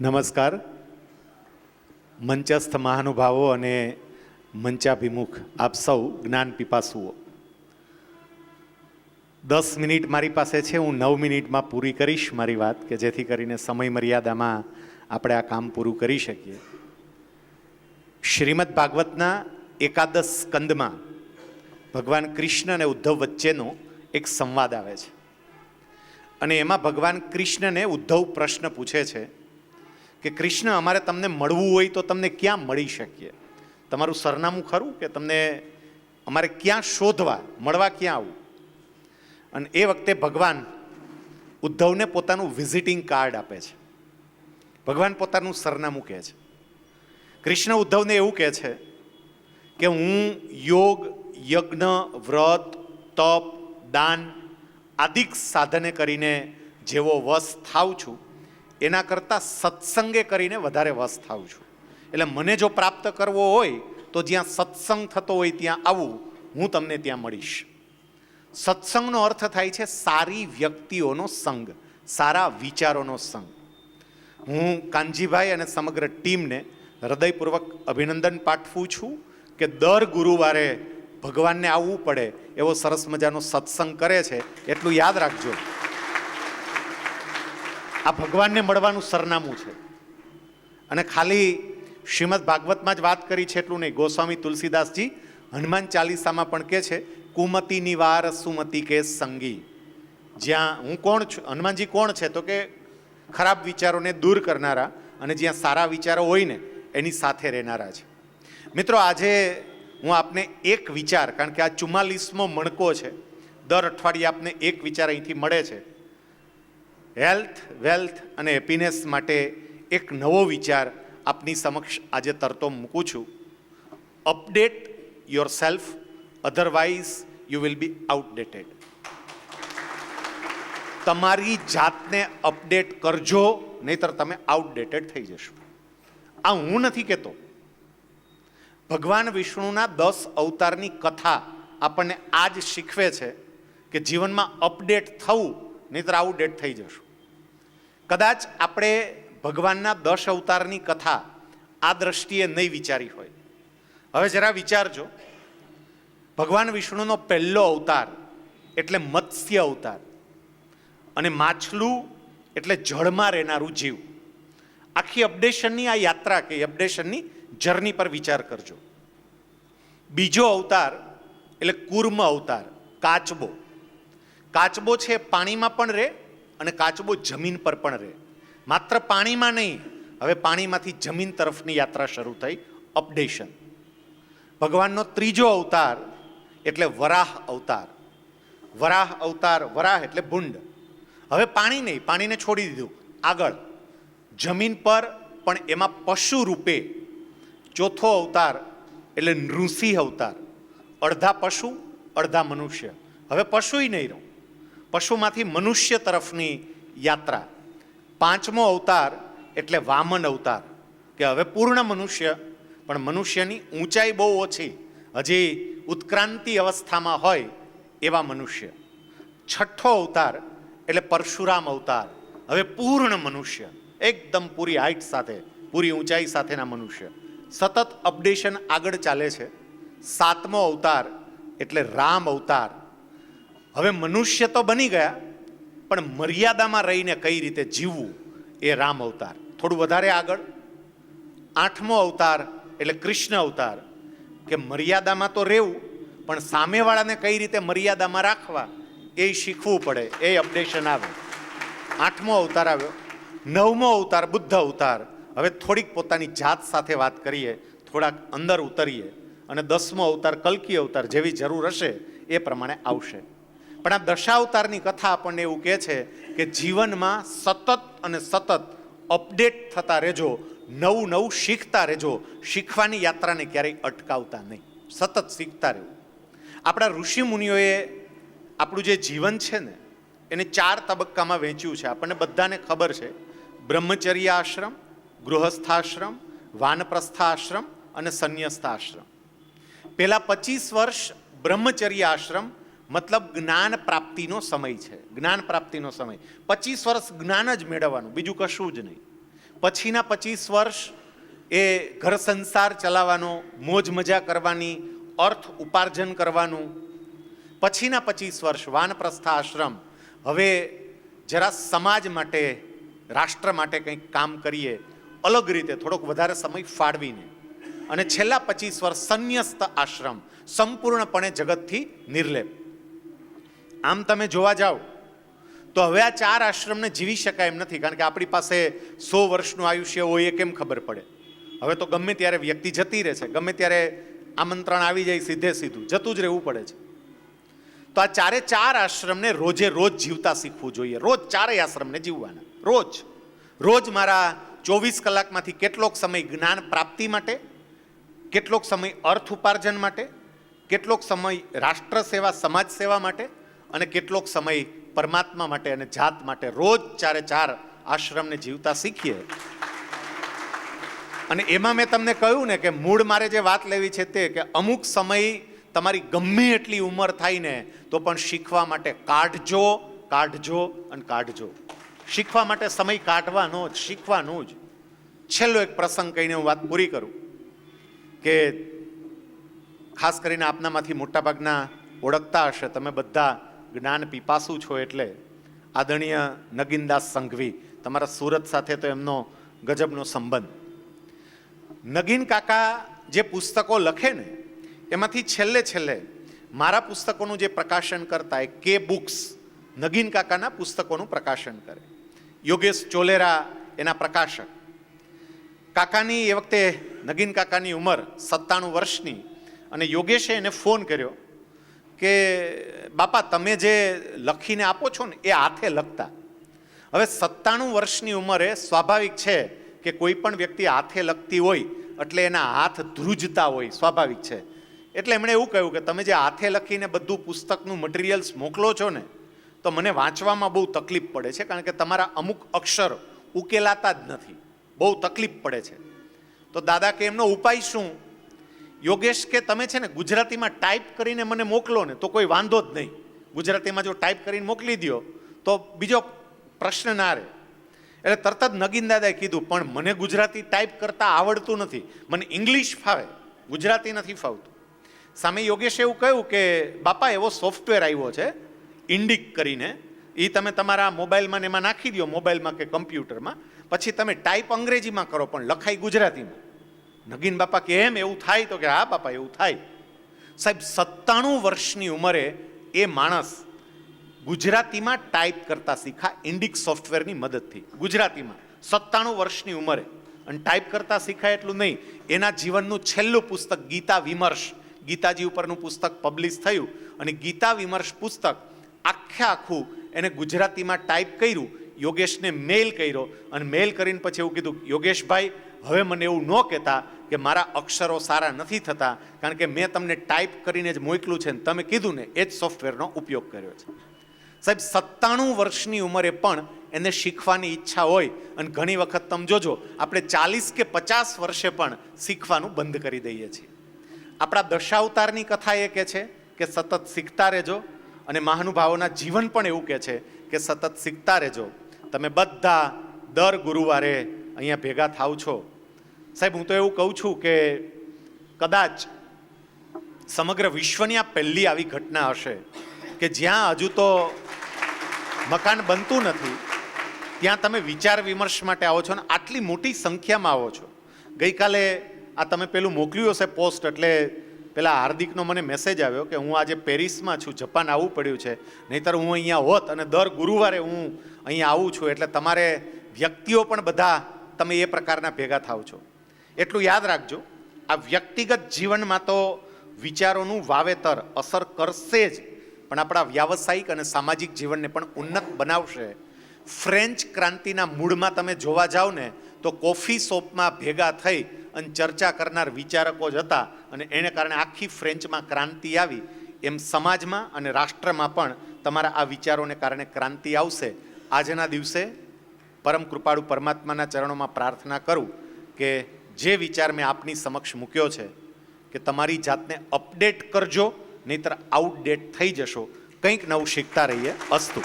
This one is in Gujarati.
નમસ્કાર. મંચસ્થ મહાનુભાવો અને મંચાભિમુખ, આપ સૌ જ્ઞાન પીપાસુઓ. દસ મિનિટ મારી પાસે છે, હું નવ મિનિટમાં પૂરી કરીશ મારી વાત કે જેથી કરીને સમય મર્યાદામાં આપણે આ કામ પૂરું કરી શકીએ. શ્રીમદ ભાગવતના એકાદશ સ્કંદમાં ભગવાન કૃષ્ણ અને ઉદ્ધવ વચ્ચેનો એક સંવાદ આવે છે. અને એમાં ભગવાન કૃષ્ણને ઉદ્ધવ પ્રશ્ન પૂછે છે કે કૃષ્ણ અમારે તમને મળવું હોય તો તમને ક્યાં મળી શકીએ? તમારું સરનામું ખરું કે તમને અમારે ક્યાં શોધવા, મળવા ક્યાં આવવું અને એ વખતે ભગવાન ઉદ્ધવને પોતાનું વિઝિટિંગ કાર્ડ આપે છે. ભગવાન પોતાનું સરનામું કહે છે. કૃષ્ણ ઉદ્ધવને એવું કહે છે કે હું યોગ, યજ્ઞ, વ્રત, તપ, દાન આદિક સાધને કરીને જેવો વશ થાવ છું એના કરતાં સત્સંગે કરીને વધારે વસ થાવ છું. એટલે મને જો પ્રાપ્ત કરવો હોય, તો જ્યાં સત્સંગ થતો હોય ત્યાં આવું, હું તમને ત્યાં મળીશ. સત્સંગનો અર્થ થાય છે સારી વ્યક્તિઓનો સંગ, સારા વિચારોનો સંગ. હું કાનજીભાઈ અને સમગ્ર ટીમને હૃદયપૂર્વક અભિનંદન પાઠવું છું કે દર ગુરુવારે ભગવાનને આવવું પડે એવો સરસ મજાનો સત્સંગ કરે છે, એટલું યાદ રાખજો. આ ભગવાનને મળવાનું સરનામું છે. અને ખાલી શ્રીમદ ભાગવતમાં જ વાત કરી છે એટલું નહીં. ગોસ્વામી તુલસીદાસજી હનુમાન ચાલીસામાં પણ કહે છે, કુમતીની વાર સુમતી કે સંગી. જ્યાં હું કોણ છું? હનુમાનજી કોણ છે? તો કે ખરાબ વિચારોને દૂર કરનારા અને જ્યાં સારા વિચારો હોય ને, એની સાથે રહેનારા છે. મિત્રો, આજે હું આપને એક વિચાર, કારણ કે આ ચુમ્માલીસમો મણકો છે, દર અઠવાડિયે આપને એક વિચાર અહીંથી મળે છે. હેલ્થ, વેલ્થ અને હેપીનેસ માટે એક નવો વિચાર આપની સમક્ષ આજે તરતો મૂકું છું. Update yourself otherwise you will be outdated તમારી જાતને અપડેટ કરજો, નહીતર તમે આઉટડેટેડ થઈ જશો. આ હું નથી કહેતો. ભગવાન વિષ્ણુના દસ અવતારની કથા આપણને આજ શીખવે છે કે જીવનમાં અપડેટ થવું, નહીતર આઉટડેટ થઈ જશું. કદાચ આપણે ભગવાનના દશ અવતારની કથા આ દ્રષ્ટિએ નહીં વિચારી હોય. હવે જરા વિચારજો. ભગવાન વિષ્ણુનો પહેલો અવતાર એટલે મત્સ્ય અવતાર અને માછલું એટલે જળમાં રહેનારું જીવ. આખી અપડેશનની આ યાત્રા કે અપડેશનની જર્ની પર વિચાર કરજો. બીજો અવતાર એટલે કુર્મ અવતાર, કાચબો. કાચબો છે પાણીમાં પણ રહે અને કાચબો જમીન પર પણ રહે. માત્ર પાણીમાં નહીં, હવે પાણીમાંથી જમીન તરફની યાત્રા શરૂ થઈ, અપડેશન. ભગવાનનો ત્રીજો અવતાર એટલે વરાહ અવતાર. વરાહ અવતાર, વરાહ એટલે ભૂંડ. હવે પાણી નહીં, પાણીને છોડી દીધું. આગળ. જમીન પર, પણ એમાં પશુ રૂપે ચોથો અવતાર એટલે નૃસિંહ અવતાર. અડધા પશુ, અડધા મનુષ્ય. હવે પશુય નહીં રહું. પશુમાંથી મનુષ્ય તરફની યાત્રા. પાંચમો અવતાર એટલે વામન અવતાર, કે હવે પૂર્ણ મનુષ્ય, પણ મનુષ્યની ઊંચાઈ બહુ ઓછી, હજી ઉત્ક્રાંતિ અવસ્થામાં હોય એવા મનુષ્ય. છઠ્ઠો અવતાર એટલે પરશુરામ અવતાર, હવે પૂર્ણ મનુષ્ય, એકદમ પૂરી હાઇટ સાથે, પૂરી ઊંચાઈ સાથેના મનુષ્ય. સતત અપડેશન આગળ ચાલે છે. સાતમો અવતાર એટલે રામ અવતાર હવે મનુષ્ય તો બની ગયા, પણ મર્યાદામાં રહીને કઈ રીતે જીવવું એ રામ અવતાર. થોડું વધારે આગળ. આઠમો અવતાર એટલે કૃષ્ણ અવતાર, કે મર્યાદામાં તો રહેવું, પણ સામેવાળાને કઈ રીતે મર્યાદામાં રાખવા એ શીખવું પડે, એ અપડેશન આવે. આઠમો અવતાર આવ્યો. નવમો અવતાર બુદ્ધ અવતાર. હવે થોડીક પોતાની જાત સાથે વાત કરીએ, થોડાક અંદર ઉતરીએ અને દસમો અવતાર કલ્કી અવતાર જેવી જરૂર હશે એ પ્રમાણે આવશે. પણ આ દશાવતારની કથા આપણને એવું કહે છે કે જીવનમાં સતત અને સતત અપડેટ થતા રહેજો, નવું નવું શીખતા રહેજો, શીખવાની યાત્રાને ક્યારેય અટકાવતા નહીં, સતત શીખતા રહેવું. આપણા ઋષિ મુનિઓએ આપણું જે જીવન છે ને, એને ચાર તબક્કામાં વહેંચ્યું છે. આપણને બધાને ખબર છે. બ્રહ્મચર્ય આશ્રમ ગૃહસ્થાશ્રમ, વાનપ્રસ્થાશ્રમ અને સંન્યસ્તાશ્રમ. પહેલાં પચીસ વર્ષ બ્રહ્મચર્ય આશ્રમ મતલબ જ્ઞાન પ્રાપ્તિનો સમય છે. જ્ઞાન પ્રાપ્તિનો સમય. પચીસ વર્ષ જ્ઞાન જ મેળવવાનું, બીજું કશું જ નહીં. પછીના પચીસ વર્ષ એ ઘર સંસાર ચલાવવાનો, મોજ મજા કરવાની, અર્થ ઉપાર્જન કરવાનું. પછીના પચીસ વર્ષ વાનપ્રસ્થા આશ્રમ. હવે જરા સમાજ માટે, રાષ્ટ્ર માટે કંઈક કામ કરીએ. અલગ રીતે થોડોક વધારે સમય ફાળવીને. અને છેલ્લા પચીસ વર્ષ સંન્યસ્ત આશ્રમ. સંપૂર્ણપણે જગતથી નિર્લેપ. આમ તમે જોવા જાઓ, તો હવે આ ચાર આશ્રમને જીવી શકાય એમ નથી, કારણ કે આપણી પાસે સો વર્ષનું આયુષ્ય હોય એ કેમ ખબર પડે? હવે તો ગમે ત્યારે વ્યક્તિ જતી રહે છે, ગમે ત્યારે આમંત્રણ આવી જાય સીધે સીધું, જતું જ રહેવું પડે છે. તો આ ચારે ચાર આશ્રમને રોજે રોજ જીવતા શીખવું જોઈએ, રોજ ચારેય આશ્રમને જીવવાના, રોજ. રોજ મારા ચોવીસ કલાકમાંથી કેટલોક સમય જ્ઞાન પ્રાપ્તિ માટે, કેટલોક સમય અર્થ ઉપાર્જન માટે, કેટલોક સમય રાષ્ટ્ર સેવા, સમાજ સેવા માટે અને કેટલોક સમય પરમાત્મા માટે અને જાત માટે રોજ ચારે ચાર આશ્રમને જીવતા શીખીએ. અને એમાં મેં તમને કહ્યું ને કે મૂળ મારે જે વાત લેવી છે તે કે અમુક સમય તમારી ગમે એટલી ઉંમર થાય ને તો પણ શીખવા માટે કાઢજો કાઢજો અને કાઢજો. શીખવા માટે સમય કાઢવાનો જ, શીખવાનું જ. છેલ્લો એક પ્રસંગ કહીને હું વાત પૂરી કરું કે ખાસ કરીને આપનામાંથી મોટાભાગના ઓળખતા હશે તમે બધા જ્ઞાન પીપાસુ છો એટલે આદરણીય નગીનદાસ સંઘવી, તમારા સુરત સાથે તો એમનો ગજબનો સંબંધ. નગીન કાકા જે પુસ્તકો લખે ને, એમાંથી છેલ્લે છેલ્લે મારા પુસ્તકોનું જે પ્રકાશન કરતા એ કે બુક્સ નગીન કાકાના પુસ્તકોનું પ્રકાશન કરે. યોગેશ ચોલેરા એના પ્રકાશક. કાકાની એ વખતે નગીન કાકાની ઉંમર સત્તાણું વર્ષની અને યોગેશે એને ફોન કર્યો કે, બાપા, તમે જે લખીને આપો છો ને, એ હાથે લખતા. હવે સત્તાણું વર્ષની ઉંમરે સ્વાભાવિક છે કે કોઈ પણ વ્યક્તિ હાથે લખતી હોય, એટલે એના હાથ ધ્રુજતા હોય, સ્વાભાવિક છે. એટલે એમણે એવું કહ્યું કે, તમે જે હાથે લખીને બધું પુસ્તકનું મટીરિયલ્સ મોકલો છો ને, તો મને વાંચવામાં બહુ તકલીફ પડે છે, કારણ કે તમારા અમુક અક્ષર ઉકેલાતા જ નથી. બહુ તકલીફ પડે છે. તો દાદા કે, એમનો ઉપાય શું? યોગેશ કે તમે છે ને ગુજરાતીમાં ટાઈપ કરીને મને મોકલો ને, તો કોઈ વાંધો જ નહીં. ગુજરાતીમાં જો ટાઈપ કરીને મોકલી દો તો બીજો પ્રશ્ન ના રહે. એટલે તરત જ નગીન દાદાએ કીધું, પણ મને ગુજરાતી ટાઈપ કરતાં આવડતું નથી. મને ઇંગ્લિશ ફાવે. ગુજરાતી નથી ફાવતું. સામે યોગેશે એવું કહ્યું કે, બાપા, એવો સોફ્ટવેર આવ્યો છે ઇન્ડિક કરીને. એ તમે તમારા મોબાઈલમાં ને એમાં નાખી દો મોબાઈલમાં કે કમ્પ્યુટરમાં પછી તમે ટાઈપ અંગ્રેજીમાં કરો, પણ લખાય ગુજરાતીમાં. નગીન બાપા કે, એમ એવું થાય તો કે, હા, બાપા, એવું થાય. સાહેબ, સત્તાણું વર્ષની ઉંમરે એ માણસ ગુજરાતીમાં ટાઈપ કરતા શીખા, ઇન્ડિક સોફ્ટવેરની મદદથી. ગુજરાતીમાં. સત્તાણું વર્ષની ઉંમરે. અને ટાઈપ કરતા શીખાય એટલું નહીં. એના જીવનનું છેલ્લું પુસ્તક, ગીતા વિમર્શ. ગીતાજી ઉપરનું પુસ્તક પબ્લિશ થયું અને ગીતા વિમર્શ પુસ્તક આખે આખું એને ગુજરાતીમાં ટાઈપ કર્યું. યોગેશને મેલ કર્યો અને મેલ કરીને પછી એવું કીધું, યોગેશભાઈ, હવે મને એવું ન કહેતા કે મારા અક્ષરો સારા નથી થતા, કારણ કે મેં તમને ટાઈપ કરીને જ મોકલું છે ને તમે કીધું ને, એ જ સોફ્ટવેરનો ઉપયોગ કર્યો છે. સાહેબ, સત્તાણું વર્ષની ઉંમરે પણ એને શીખવાની ઈચ્છા હોય અને ઘણી વખત તમે જોજો, આપણે ચાલીસ કે પચાસ વર્ષે પણ શીખવાનું બંધ કરી દઈએ છીએ. આપણા દશાવતારની કથા એ કહે છે કે સતત શીખતા રહેજો અને મહાનુભાવોના જીવન પણ એવું કહે છે કે સતત શીખતા રહેજો. તમે બધા દર ગુરુવારે અહીંયા ભેગા થાવ છો સાહેબ, હું તો એવું કહું છું કે કદાચ સમગ્ર વિશ્વની આ પહેલી આવી ઘટના હશે કે જ્યાં હજુ તો મકાન બનતું નથી, ત્યાં તમે વિચાર વિમર્શ માટે આવો છો અને આટલી મોટી સંખ્યામાં આવો છો. ગઈકાલે આ તમે પેલું મોકલ્યું હશે પોસ્ટ, એટલે પેલા હાર્દિકનો મને મેસેજ આવ્યો કે હું આજે પેરિસમાં છું, જપાન આવવું પડ્યું છે. નહીતર હું અહીંયા હોત અને દર ગુરુવારે હું અહીંયા આવું છું, એટલે તમારે વ્યક્તિઓ પણ બધા તમે એ પ્રકારના ભેગા થાવ છો. એટલું યાદ રાખજો, આ વ્યક્તિગત જીવનમાં તો વિચારોનું વાવેતર અસર કરશે જ, પણ આપણા વ્યાવસાયિક અને સામાજિક જીવનને પણ ઉન્નત બનાવશે. ફ્રેન્ચ ક્રાંતિના મૂળમાં તમે જોવા જાઓ ને, તો કોફી શોપમાં ભેગા થઈ અને ચર્ચા કરનાર વિચારકો જ હતા અને એને કારણે આખી ફ્રેન્ચમાં ક્રાંતિ આવી. એમ સમાજમાં અને રાષ્ટ્રમાં પણ તમારા આ વિચારોને કારણે ક્રાંતિ આવશે. આજના દિવસે પરમ કૃપાળુ પરમાત્માના ચરણોમાં પ્રાર્થના કરું કે જે વિચાર મેં આપની સમક્ષ મૂક્યો છે કે તમારી જાતને અપડેટ કરજો, નહીતર આઉટડેટ થઈ જશો. કંઈક નવું શીખતા રહીએ અસ્તુ.